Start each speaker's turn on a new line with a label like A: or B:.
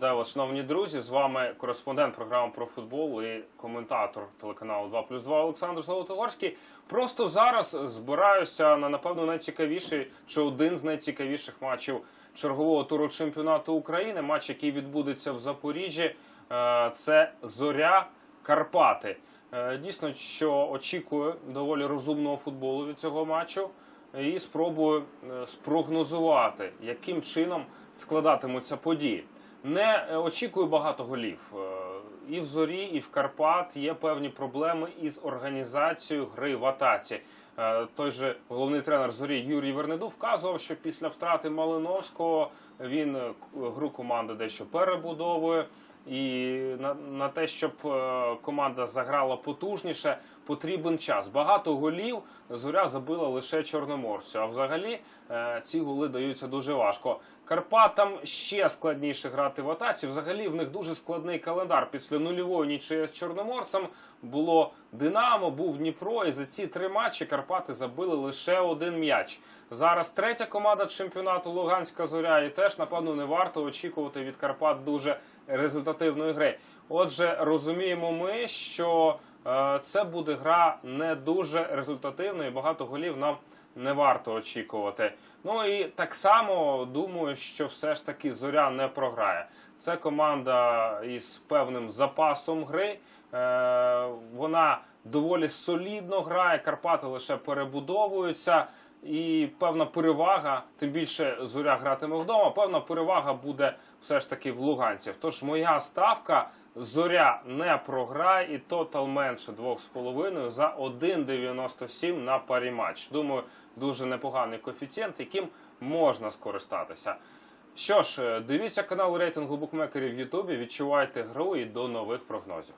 A: шановні друзі. З вами кореспондент програми про футбол і коментатор телеканалу 2 плюс 2 Олександр Золотогорський. Просто зараз збираюся на напевно найцікавіший чи один з найцікавіших матчів чергового туру чемпіонату України. Матч, який відбудеться в Запоріжжі. Е, Це Зоря Карпати. Е, Дійсно, що очікую доволі розумного футболу від цього матчу. І спробую е, спрогнозувати, яким чином складатимуться події. Не е, очікую багато голів. І в зорі, і в Карпат є певні проблеми із організацією гри в атаці. Е, Той же головний тренер зорі Юрій Вернеду вказував, що після втрати Малиновського він е, гру команди дещо перебудовує. І на, на те, щоб е, команда заграла потужніше, потрібен час. Багато голів зоря забила лише чорноморцю. А взагалі ці голи даються дуже важко. Карпатам ще складніше грати в атаці. Взагалі в них дуже складний календар. Після нульової нічиї з чорноморцем було Динамо, був Дніпро. І за ці три матчі Карпати забили лише один м'яч. Зараз третя команда чемпіонату Луганська зоря. І теж напевно не варто очікувати від Карпат дуже результативної гри. Отже, розуміємо ми, що е, це буде гра не дуже результативною. і Багато голів нам не варто очікувати. Ну і так само думаю, що все ж таки зоря не програє. Це команда із певним запасом гри. Е, вона доволі солідно грає. Карпати лише перебудовуються. І певна перевага, тим більше зоря гратиме вдома. Певна перевага буде все ж таки в луганців. Тож моя ставка зоря не програє, і тотал менше 2,5 за 1,97 на парі матч. Думаю, дуже непоганий коефіцієнт, яким можна скористатися. Що ж, дивіться канал рейтингу букмекерів в Ютубі, відчувайте гру і до нових прогнозів.